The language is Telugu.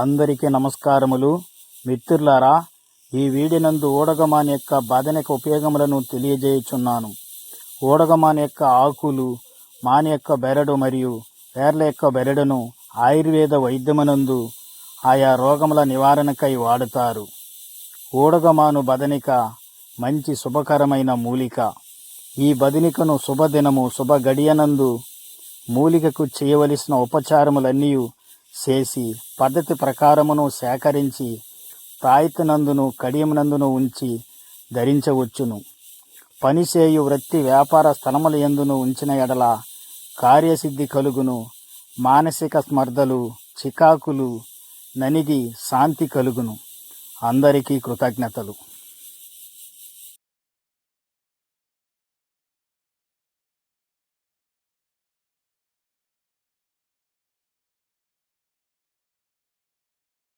అందరికీ నమస్కారములు. మిత్రులారా ఈ వీడినందు ఓడగమాన్ యొక్క బదనిక ఉపయోగములను తెలియజేయుచున్నాను. ఓడగమాన్ యొక్క ఆకులు మాని యొక్క బెరడు మరియు వేర్ల యొక్క బెరడును ఆయుర్వేద వైద్యమునందు ఆయా రోగముల నివారణకై వాడుతారు. ఊడగమాను బదనిక మంచి శుభకరమైన మూలిక. ఈ బదినికను శుభదినము శుభ గడియనందు మూలికకు చేయవలసిన ఉపచారములన్నీ చేసి పద్ధతి ప్రకారమును సేకరించి తాయితనందును కడియమునందును ఉంచి ధరించవచ్చును. పనిచేయు వృత్తి వ్యాపార స్థలముల ఎందును ఉంచిన ఎడల కార్యసిద్ధి కలుగును. మానసిక స్మర్ధలు చికాకులు ననిగి శాంతి కలుగును. అందరికీ కృతజ్ఞతలు.